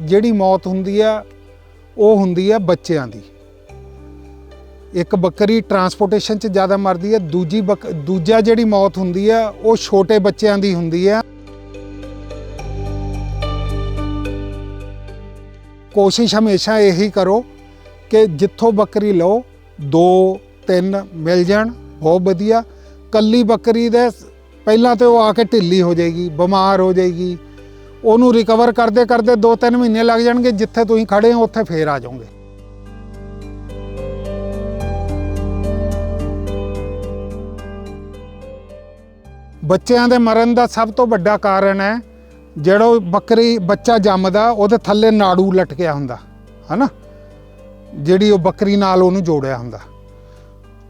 ਜਿਹੜੀ ਮੌਤ ਹੁੰਦੀ ਆ, ਉਹ ਹੁੰਦੀ ਆ ਬੱਚਿਆਂ ਦੀ। ਇੱਕ ਬੱਕਰੀ ਟਰਾਂਸਪੋਰਟੇਸ਼ਨ 'ਚ ਜ਼ਿਆਦਾ ਮਰਦੀ ਹੈ ਦੂਜੀ ਬੱਕ- ਦੂਜਾ ਜਿਹੜੀ ਮੌਤ ਹੁੰਦੀ ਹੈ ਉਹ ਛੋਟੇ ਬੱਚਿਆਂ ਦੀ ਹੁੰਦੀ ਹੈ ਕੋਸ਼ਿਸ਼ ਹਮੇਸ਼ਾ ਇਹੀ ਕਰੋ ਕਿ ਜਿੱਥੋਂ ਬੱਕਰੀ ਲਓ, ਦੋ, ਤਿੰਨ ਮਿਲ ਜਾਣ, ਬਹੁਤ ਵਧੀਆ। ਕੱਲੀ ਬੱਕਰੀ ਦੇ ਪਹਿਲਾਂ ਤੇ ਉਹ ਆ ਕੇ ਢਿੱਲੀ ਹੋ ਜਾਏਗੀ, ਬਿਮਾਰ ਹੋ ਜਾਏਗੀ। ਉਹਨੂੰ ਰਿਕਵਰ ਕਰਦੇ ਕਰਦੇ 2-3 ਮਹੀਨੇ ਲੱਗ ਜਾਣਗੇ, ਜਿੱਥੇ ਤੁਸੀਂ ਖੜੇ ਹੋ, ਉੱਥੇ ਫੇਰ ਆ ਜਾਓਗੇ। ਬੱਚਿਆਂ ਦੇ ਮਰਨ ਦਾ ਸਭ ਤੋਂ ਵੱਡਾ ਕਾਰਨ ਹੈ, ਜਿਹੜਾ ਬੱਕਰੀ, ਬੱਚਾ ਜੰਮਦਾ, ਉਹਦੇ ਥੱਲੇ ਨਾੜੂ ਲਟਕਿਆ ਹੁੰਦਾ, ਹਨਾ? ਜਿਹੜੀ ਉਹ ਬੱਕਰੀ ਨਾਲ ਉਹਨੂੰ ਜੋੜਿਆ ਹੁੰਦਾ।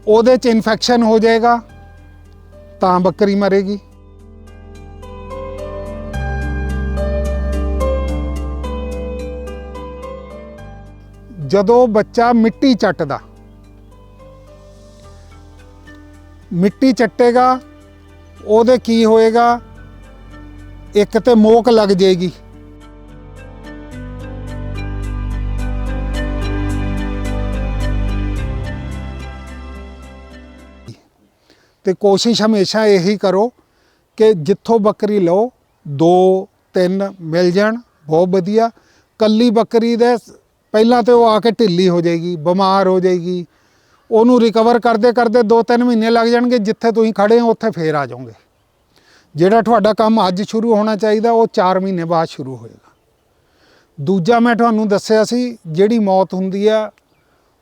ਉਹਦੇ ਚ ਇਨਫੈਕਸ਼ਨ ਹੋ ਜਾਏਗਾ, ਤਾਂ ਬੱਕਰੀ ਮਰੇਗੀ। ਜਦੋਂ ਬੱਚਾ ਮਿੱਟੀ ਚੱਟਦਾ, ਮਿੱਟੀ ਚੱਟੇਗਾ, ਉਹਦੇ ਕੀ ਹੋਏਗਾ? ਇੱਕ ਤੇ ਮੋਕ ਲੱਗ ਜਾਏਗੀ। ਤੇ ਕੋਸ਼ਿਸ਼ ਹਮੇਸ਼ਾ ਇਹੀ ਕਰੋ ਕਿ ਜਿੱਥੋਂ ਬੱਕਰੀ ਲਓ, ਦੋ, ਤਿੰਨ ਮਿਲ ਜਾਣ, ਬਹੁਤ ਵਧੀਆ। ਕੱਲੀ ਬੱਕਰੀ ਦੇ ਪਹਿਲਾਂ ਤੇ ਉਹ ਆ ਕੇ ਢਿੱਲੀ ਹੋ ਜਾਏਗੀ, ਬਿਮਾਰ ਹੋ ਜਾਏਗੀ। ਉਹਨੂੰ ਰਿਕਵਰ ਕਰਦੇ ਕਰਦੇ 2-3 ਮਹੀਨੇ ਲੱਗ ਜਾਣਗੇ, ਜਿੱਥੇ ਤੁਸੀਂ ਖੜੇ ਹੋ, ਉੱਥੇ ਫੇਰ ਆ ਜਾਓਗੇ। ਜਿਹੜਾ ਤੁਹਾਡਾ ਕੰਮ ਅੱਜ ਸ਼ੁਰੂ ਹੋਣਾ ਚਾਹੀਦਾ, ਉਹ 4 ਮਹੀਨੇ ਬਾਅਦ ਸ਼ੁਰੂ ਹੋਏਗਾ। ਦੂਜਾ ਮੈਂ ਤੁਹਾਨੂੰ ਦੱਸਿਆ ਸੀ, ਜਿਹੜੀ ਮੌਤ ਹੁੰਦੀ ਆ,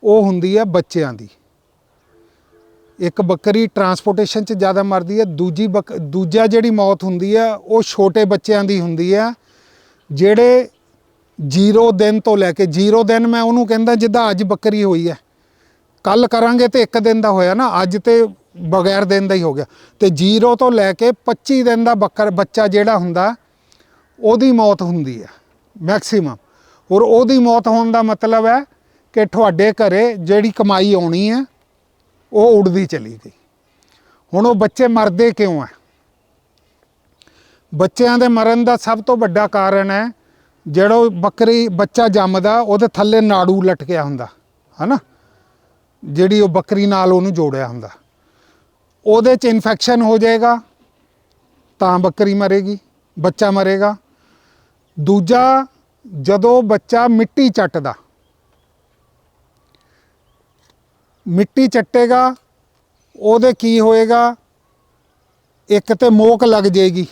ਉਹ ਹੁੰਦੀ ਆ ਬੱਚਿਆਂ ਦੀ। ਇੱਕ ਬੱਕਰੀ ਟਰਾਂਸਪੋਰਟੇਸ਼ਨ 'ਚ ਜ਼ਿਆਦਾ ਮਰਦੀ ਹੈ ਦੂਜੀ ਬੱਕ- ਦੂਜਾ ਜਿਹੜੀ ਮੌਤ ਹੁੰਦੀ ਆ, ਉਹ ਛੋਟੇ ਬੱਚਿਆਂ ਦੀ ਹੁੰਦੀ ਆ, ਜਿਹੜੇ ਜੀਰੋ ਦਿਨ ਤੋਂ ਲੈ ਕੇ ਜੀਰੋ ਦਿਨ ਮੈਂ ਉਹਨੂੰ ਕਹਿੰਦਾ ਜਿੱਦਾਂ ਅੱਜ ਬੱਕਰੀ ਹੋਈ ਹੈ। ਕੱਲ ਕਰਾਂਗੇ ਤੇ ਇੱਕ ਦਿਨ ਦਾ ਹੋਇਆ ਨਾ, ਅੱਜ ਤੇ ਬਗੈਰ ਦਿਨ ਦਾ ਹੀ ਹੋ ਗਿਆ। ਤੇ ਜੀਰੋ ਤੋਂ ਲੈ ਕੇ 25 ਦਿਨ ਦਾ ਬੱਕਰ, ਬੱਚਾ ਜਿਹੜਾ ਹੁੰਦਾ, ਉਹਦੀ ਮੌਤ ਹੁੰਦੀ ਹੈ ਮੈਕਸਿਮਮ ਔਰ ਉਹਦੀ ਮੌਤ ਹੋਣ ਦਾ ਮਤਲਬ ਹੈ ਕਿ ਤੁਹਾਡੇ ਘਰੇ ਜਿਹੜੀ ਕਮਾਈ ਆਉਣੀ ਹੈ, ਉਹ ਉੜਦੀ ਚਲੀ ਗਈ। ਹੁਣ ਉਹ ਬੱਚੇ ਮਰਦੇ ਕਿਉਂ ਹੈ? ਬੱਚਿਆਂ ਦੇ ਮਰਨ ਦਾ ਸਭ ਤੋਂ ਵੱਡਾ ਕਾਰਨ ਹੈ ਜਿਹੜਾ ਬੱਕਰੀ ਬੱਚਾ ਜੰਮਦਾ, ਉਹਦੇ ਥੱਲੇ ਨਾੜੂ ਲਟਕਿਆ ਹੁੰਦਾ, ਹਨਾ? ਜਿਹੜੀ ਉਹ ਬੱਕਰੀ ਨਾਲ ਉਹਨੂੰ ਜੋੜਿਆ ਹੁੰਦਾ। ਉਹਦੇ ਚ ਇਨਫੈਕਸ਼ਨ ਹੋ ਜਾਏਗਾ, ਤਾਂ ਬੱਕਰੀ ਮਰੇਗੀ, ਬੱਚਾ ਮਰੇਗਾ। ਦੂਜਾ, ਜਦੋਂ ਬੱਚਾ ਮਿੱਟੀ ਚੱਟਦਾ, ਮਿੱਟੀ ਚੱਟੇਗਾ, ਉਹਦੇ ਕੀ ਹੋਏਗਾ? ਇੱਕ ਤੇ ਮੋਕ ਲੱਗ ਜਾਏਗੀ।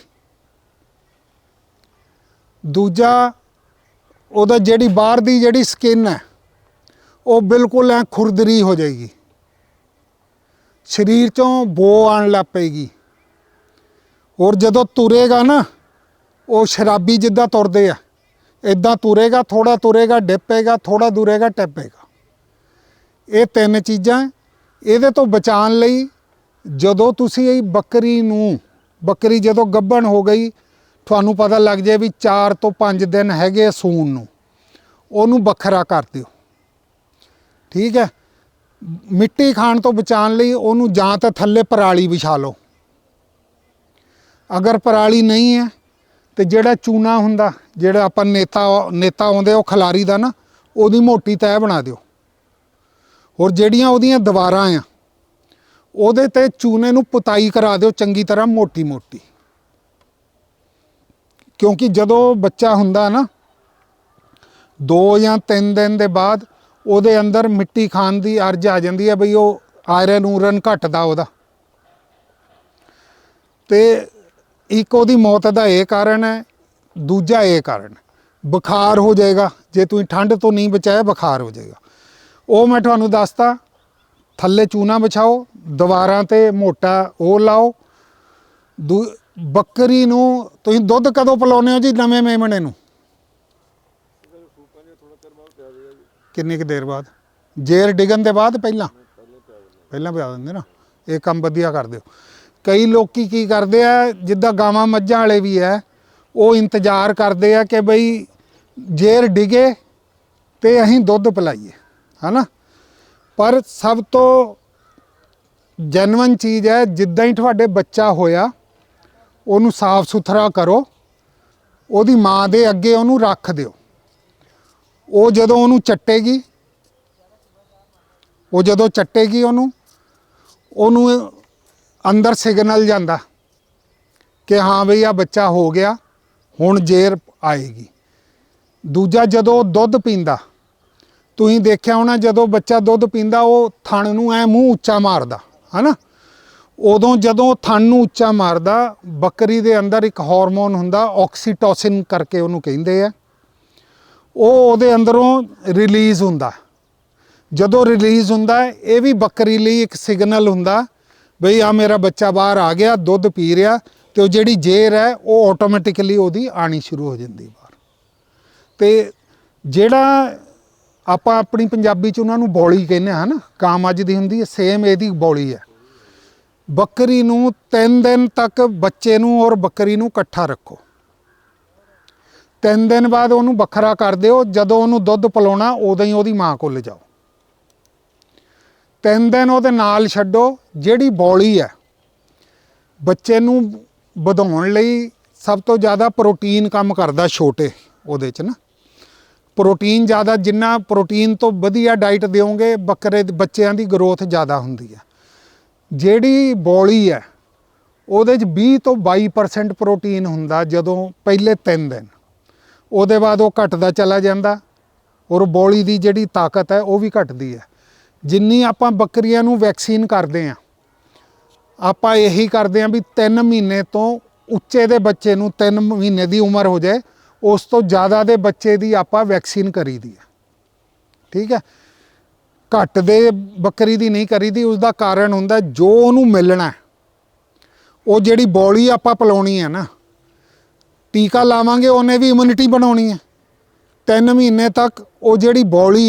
ਦੂਜਾ ਉਹਦਾ ਜਿਹੜੀ ਬਾਹਰ ਦੀ ਜਿਹੜੀ ਸਕਿਨ ਹੈ, ਉਹ ਬਿਲਕੁਲ ਐ ਖੁਰਦਰੀ ਹੋ ਜਾਏਗੀ। ਸਰੀਰ ਚੋਂ ਬੋ ਆਉਣ ਲੱਗ ਪਏਗੀ। ਔਰ ਜਦੋਂ ਤੁਰੇਗਾ ਨਾ, ਉਹ ਸ਼ਰਾਬੀ ਜਿੱਦਾਂ ਤੁਰਦੇ ਆ ਇਦਾਂ ਤੁਰੇਗਾ ਥੋੜਾ ਤੁਰੇਗਾ, ਡਿੱਪੇਗਾ ਥੋੜਾ ਦੂਰੇਗਾ, ਟੱਪੇਗਾ। ਇਹ ਤਿੰਨ ਚੀਜ਼ਾਂ, ਇਹਦੇ ਤੋਂ ਬਚਾਉਣ ਲਈ ਜਦੋਂ ਤੁਸੀਂ ਇਹ ਬੱਕਰੀ ਨੂੰ, ਬੱਕਰੀ ਜਦੋਂ ਗੱਭਣ ਹੋ ਗਈ ਤੁਹਾਨੂੰ ਪਤਾ ਲੱਗ ਜਾਏ ਵੀ 4 ਤੋਂ 5 ਦਿਨ ਹੈਗੇ ਆ ਸੂਣ ਨੂੰ। ਉਹਨੂੰ ਵੱਖਰਾ ਕਰ ਦਿਓ। ਠੀਕ ਹੈ? ਮਿੱਟੀ ਖਾਣ ਤੋਂ ਬਚਾਉਣ ਲਈ ਉਹਨੂੰ ਜਾਂ ਤਾਂ ਥੱਲੇ ਪਰਾਲੀ ਵਿਛਾ ਲਓ। ਅਗਰ ਪਰਾਲੀ ਨਹੀਂ ਹੈ, ਤੇ ਜਿਹੜਾ ਚੂਨਾ ਹੁੰਦਾ, ਜਿਹੜਾ ਆਪਾਂ ਨੇਤਾ ਨੇਤਾ ਆਉਂਦੇ ਉਹ ਖਲਾਰੀ ਦਾ ਨਾ, ਉਹਦੀ ਮੋਟੀ ਤੈਅ ਬਣਾ ਦਿਓ। ਹੋਰ ਜਿਹੜੀਆਂ ਉਹਦੀਆਂ ਦੀਵਾਰਾਂ ਆ, ਉਹਦੇ ਤੇ ਚੂਨੇ ਨੂੰ ਪੁਤਾਈ ਕਰਾ ਦਿਓ ਚੰਗੀ ਤਰ੍ਹਾਂ ਮੋਟੀ ਮੋਟੀ ਕਿਉਂਕਿ ਜਦੋਂ ਬੱਚਾ ਹੁੰਦਾ ਨਾ 2 ਜਾਂ 3 ਦਿਨ ਦੇ ਬਾਅਦ ਉਹਦੇ ਅੰਦਰ ਮਿੱਟੀ ਖਾਣ ਦੀ ਅਰਜ ਆ ਜਾਂਦੀ ਹੈ ਬਈ ਉਹ ਆਇਰਨ ਊਰਨ ਘਟਦਾ ਉਹਦਾ। ਤੇ ਇੱਕ ਉਹਦੀ ਮੌਤ ਦਾ ਇਹ ਕਾਰਨ ਹੈ, ਦੂਜਾ ਇਹ ਕਾਰਨ ਬੁਖਾਰ ਹੋ ਜਾਏਗਾ, ਜੇ ਤੁਸੀਂ ਠੰਡ ਤੋਂ ਨਹੀਂ ਬਚਾਇਆ ਬੁਖਾਰ ਹੋ ਜਾਏਗਾ। ਉਹ ਮੈਂ ਤੁਹਾਨੂੰ ਦੱਸਤਾ ਥੱਲੇ ਚੂਨਾ ਵਿਛਾਓ, ਦੀਵਾਰਾਂ ਤੇ ਮੋਟਾ ਉਹ ਲਾਓ, ਦੂ- ਬੱਕਰੀ ਨੂੰ ਤੁਸੀਂ ਦੁੱਧ ਕਦੋਂ ਪਿਲਾਉਂਦੇ ਹੋ ਜੀ ਨਵੇਂ ਮੇਮਣੇ ਨੂੰ? ਕਿੰਨੀ ਕੁ ਦੇਰ ਬਾਅਦ? ਜੇਰ ਡਿਗਣ ਦੇ ਬਾਅਦ ਪਹਿਲਾਂ? ਪਹਿਲਾਂ ਪਿਆ ਦਿੰਦੇ ਨਾ। ਇਹ ਕੰਮ ਵਧੀਆ ਕਰਦੇ ਹੋ। ਕਈ ਲੋਕੀ ਕੀ ਕਰਦੇ ਆ, ਜਿੱਦਾਂ ਗਾਵਾਂ ਮੱਝਾਂ ਵਾਲੇ ਵੀ ਐ ਉਹ ਇੰਤਜ਼ਾਰ ਕਰਦੇ ਆ ਕਿ ਬਈ ਜੇਰ ਡਿਗੇ ਤੇ ਅਸੀਂ ਦੁੱਧ ਪਿਲਾਈਏ, ਹਨਾ? ਪਰ ਸਭ ਤੋਂ ਜੈਨੂਇਨ ਚੀਜ਼ ਹੈ, ਜਿੱਦਾਂ ਹੀ ਤੁਹਾਡੇ ਬੱਚਾ ਹੋਇਆ ਉਹਨੂੰ ਸਾਫ਼ ਸੁਥਰਾ ਕਰੋ, ਉਹਦੀ ਮਾਂ ਦੇ ਅੱਗੇ ਉਹਨੂੰ ਰੱਖ ਦਿਓ। ਉਹ ਜਦੋਂ ਉਹਨੂੰ ਚੱਟੇਗੀ, ਉਹ ਜਦੋਂ ਚੱਟੇਗੀ ਉਹਨੂੰ ਉਹਨੂੰ ਅੰਦਰ ਸਿਗਨਲ ਜਾਂਦਾ ਕਿ ਹਾਂ ਬਈ ਆ ਬੱਚਾ ਹੋ ਗਿਆ, ਹੁਣ ਜੇਰ ਆਏਗੀ। ਦੂਜਾ ਜਦੋਂ ਦੁੱਧ ਪੀਂਦਾ, ਤੁਸੀਂ ਦੇਖਿਆ ਹੋਣਾ ਜਦੋਂ ਬੱਚਾ ਦੁੱਧ ਪੀਂਦਾ, ਉਹ ਥਣ ਨੂੰ ਐ ਮੂੰਹ ਉੱਚਾ ਮਾਰਦਾ, ਹਨਾ? ਉਦੋਂ ਜਦੋਂ ਥਣ ਨੂੰ ਉੱਚਾ ਮਾਰਦਾ, ਬੱਕਰੀ ਦੇ ਅੰਦਰ ਇੱਕ ਹਾਰਮੋਨ ਹੁੰਦਾ, ਆਕਸੀਟੋਸਿਨ ਕਰਕੇ ਉਹਨੂੰ ਕਹਿੰਦੇ ਆ। ਉਹ ਉਹਦੇ ਅੰਦਰੋਂ ਰਿਲੀਜ਼ ਹੁੰਦਾ। ਜਦੋਂ ਰਿਲੀਜ਼ ਹੁੰਦਾ, ਇਹ ਵੀ ਬੱਕਰੀ ਲਈ ਇੱਕ ਸਿਗਨਲ ਹੁੰਦਾ, ਬਈ ਆ ਮੇਰਾ ਬੱਚਾ ਬਾਹਰ ਆ ਗਿਆ, ਦੁੱਧ ਪੀ ਰਿਹਾ, ਤੇ ਉਹ ਜਿਹੜੀ ਜੇਰ ਹੈ, ਉਹ ਆਟੋਮੈਟਿਕਲੀ ਉਹਦੀ ਆਣੀ ਸ਼ੁਰੂ ਹੋ ਜਾਂਦੀ ਬਾਹਰ। ਤੇ ਜਿਹੜਾ ਆਪਾਂ ਆਪਣੀ ਪੰਜਾਬੀ ਚ ਉਹਨਾਂ ਨੂੰ ਬੌਲੀ ਕਹਿੰਦੇ ਹਾਂ ਨਾ, ਕਾਮ ਅੱਜ ਦੀ ਹੁੰਦੀ ਹੈ ਸੇਮ ਇਹਦੀ ਬੌਲੀ ਹੈ। ਬੱਕਰੀ ਨੂੰ 3 ਦਿਨ ਤੱਕ ਬੱਚੇ ਨੂੰ ਔਰ ਬੱਕਰੀ ਨੂੰ ਇਕੱਠਾ ਰੱਖੋ। ਤਿੰਨ ਦਿਨ ਬਾਅਦ ਉਹਨੂੰ ਵੱਖਰਾ ਕਰ ਦਿਓ, ਜਦੋਂ ਉਹਨੂੰ ਦੁੱਧ ਪਿਲਾਉਣਾ, ਉਦੋਂ ਹੀ ਉਹਦੀ ਮਾਂ ਕੋਲ ਜਾਓ। ਤਿੰਨ ਦਿਨ ਉਹਦੇ ਨਾਲ ਛੱਡੋ, ਜਿਹੜੀ ਬੌਲੀ ਹੈ, ਬੱਚੇ ਨੂੰ ਵਧਾਉਣ ਲਈ ਸਭ ਤੋਂ ਜ਼ਿਆਦਾ ਪ੍ਰੋਟੀਨ ਕੰਮ ਕਰਦਾ ਛੋਟੇ ਉਹਦੇ ਚ ਨਾ। ਪ੍ਰੋਟੀਨ ਜ਼ਿਆਦਾ, ਜਿੰਨਾ ਪ੍ਰੋਟੀਨ ਤੋਂ ਵਧੀਆ ਡਾਈਟ ਦਿਓਗੇ, ਬੱਕਰੇ, ਬੱਚਿਆਂ ਦੀ ਗਰੋਥ ਜ਼ਿਆਦਾ ਹੁੰਦੀ ਹੈ। ਜਿਹੜੀ ਬੌਲੀ ਹੈ, ਉਹਦੇ ਚ 20 ਤੋਂ 22% ਪ੍ਰੋਟੀਨ ਹੁੰਦਾ ਜਦੋਂ ਪਹਿਲੇ 3 ਦਿਨ। ਉਹਦੇ ਬਾਅਦ ਉਹ ਘਟਦਾ ਚਲਾ ਜਾਂਦਾ ਔਰ ਬੌਲੀ ਦੀ ਜਿਹੜੀ ਤਾਕਤ ਹੈ, ਉਹ ਵੀ ਘਟਦੀ ਹੈ। ਜਿੰਨੀ ਆਪਾਂ ਬੱਕਰੀਆਂ ਨੂੰ ਵੈਕਸੀਨ ਕਰਦੇ ਆ ਆਪਾਂ ਇਹੀ ਕਰਦੇ ਆ ਵੀ 3 ਮਹੀਨੇ ਤੋਂ ਉੱਚੇ ਦੇ ਬੱਚੇ ਨੂੰ 3 ਮਹੀਨੇ ਦੀ ਉਮਰ ਹੋ ਜਾਏ, ਉਸ ਤੋਂ ਜ਼ਿਆਦਾ ਦੇ ਬੱਚੇ ਦੀ ਆਪਾਂ ਵੈਕਸੀਨ ਕਰੀਦੀ ਹੈ। ਠੀਕ ਹੈ? ਘੱਟ ਦੇ ਬੱਕਰੀ ਦੀ ਨਹੀਂ ਕਰੀਦੀ ਉਸ ਦਾ ਕਾਰਨ ਹੁੰਦਾ ਜੋ ਉਹਨੂੰ ਮਿਲਣਾ ਉਹ ਜਿਹੜੀ ਬੋਲੀ ਆਪਾਂ ਪਿਲਾਉਣੀ ਹੈ ਨਾ, ਟੀਕਾ ਲਾਵਾਂਗੇ, ਉਹਨੇ ਵੀ ਇਮਿਊਨਿਟੀ ਬਣਾਉਣੀ ਹੈ। 3 ਮਹੀਨੇ ਤੱਕ ਉਹ ਜਿਹੜੀ ਬੌਲੀ